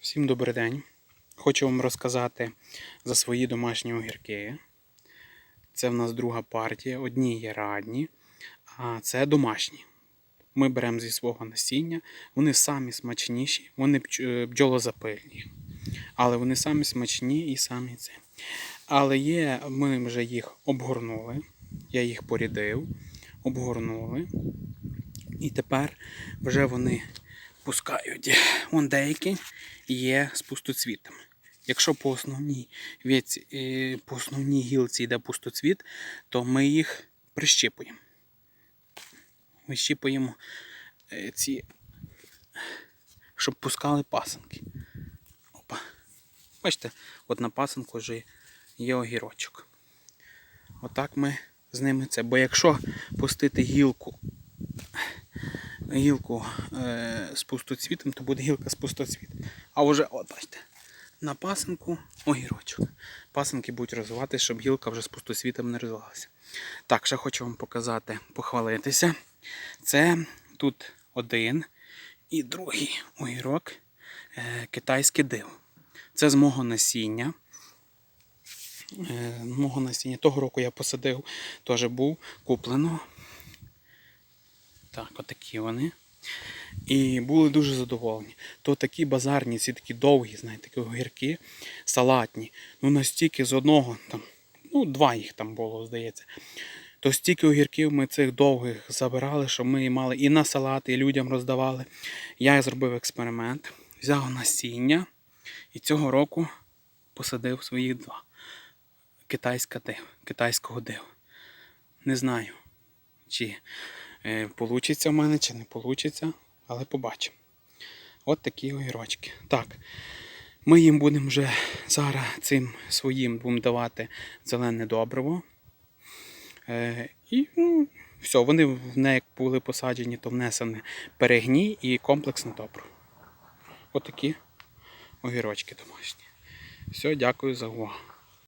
Всім добрий день. Хочу вам розказати за свої домашні огірки. Це в нас друга партія. Одні є радні, а це домашні. Ми беремо зі свого насіння. Вони самі смачніші, вони е, бджолозапильні. Але вони самі смачні і самі це. Але є, ми вже їх обгорнули. Я їх порідив, обгорнули. І тепер вже вони пускають. Вон деякі є з пустоцвітами. Якщо по основній віці, е, по основній гілці йде пустоцвіт, то ми їх прищіпуємо. Вищіпуємо е, ці, щоб пускали пасенки. Опа. Бачите, от на пасенку вже є огірочок. Отак ми з ними це. Бо якщо пустити гілку гілку е, з пустоцвітом, то буде гілка з пустоцвітом. А вже, от бачите, на пасинку огірочок. Пасинки будуть розвиватися, щоб гілка вже з пустоцвітом не розвивалася. Так, ще хочу вам показати, похвалитися. Це тут один і другий огірок е, китайське диво. Це з мого насіння. Е, мого насіння. Того року я посадив, теж був куплено. Так, отакі вони. І були дуже задоволені. То такі базарні, ці такі довгі, знаєте, такі огірки, салатні. Ну настільки з одного, там, ну, два їх там було, здається. То стільки огірків ми цих довгих забирали, що ми мали і на салати, і людям роздавали. Я зробив експеримент, взяв насіння і цього року посадив своїх два. Китайська див, китайського дива. Не знаю, чи получиться в мене, чи не получиться, але побачимо. От такі огірочки. Так, ми їм будемо вже зараз цим своїм будемо давати зелене добриво. Е, і ну, все, вони в неї були посаджені, то внесене перегній і комплексне добриво. От такі огірочки домашні. Все, дякую за увагу.